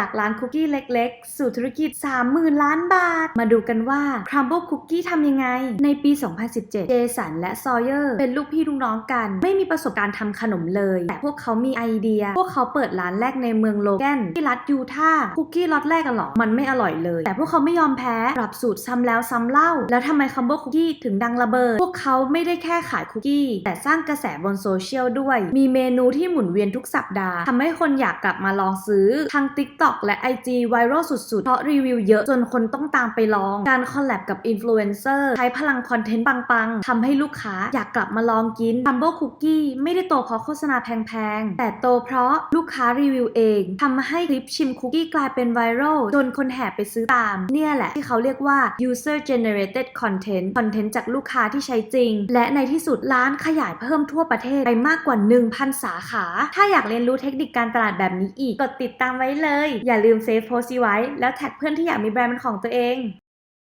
จากร้านคุกกี้เล็กๆ สู่ธุรกิจ 30,000 ล้านบาท มาดูกันว่า Crumble Cookie ทำยังไง ในปี 2017 เจสันและซอ y เ r อร์เป็นลูกพี่ลูกน้องกัน ไม่มีประสบการณ์ทำขนมเลย แต่พวกเขามีไอเดีย พวกเขาเปิดร้านแรกในเมืองโลแกนที่รัฐยูทาห์คุกกี้ล็อตแรกกันหรอ มันไม่อร่อยเลย แต่พวกเขาไม่ยอมแพ้ ปรับสูตรซ้ำแล้วซ้ำเล่า แล้วทำไม Crumble Cookie ถึงดังระเบิด พวกเขาไม่ได้แค่ขายคุกกี้ แต่สร้างกระแสบนโซเชียลด้วย มีเมนูที่หมุนเวียนทุกสัปดาห์ทำให้คนอยากกลับมาลองซื้อทางติ๊ก TikTok และ IG ไวรัลสุดๆ เพราะรีวิวเยอะจนคนต้องตามไปลอง การคอลแลบกับอินฟลูเอนเซอร์ใช้พลังคอนเทนต์ปังๆทำให้ลูกค้าอยากกลับมาลองกิน Humble Cookie ไม่ได้โตเพราะโฆษณาแพงๆ แต่โตเพราะลูกค้ารีวิวเองทำให้คลิปชิมคุกกี้กลายเป็นไวรัลจนคนแห่ไปซื้อตาม เนี่ยแหละที่เขาเรียกว่า user generated content คอนเทนต์จากลูกค้าที่ใช้จริง และในที่สุดร้านขยายเพิ่มทั่วประเทศไปมากกว่า 1,000 สาขา ถ้าอยากเรียนรู้เทคนิคการตลาดแบบนี้อีก กดติดตามไว้เลยอย่าลืมเซฟโพสต์ไว้ แล้วแท็กเพื่อนที่อยากมีแบรนด์เป็นของตัวเอง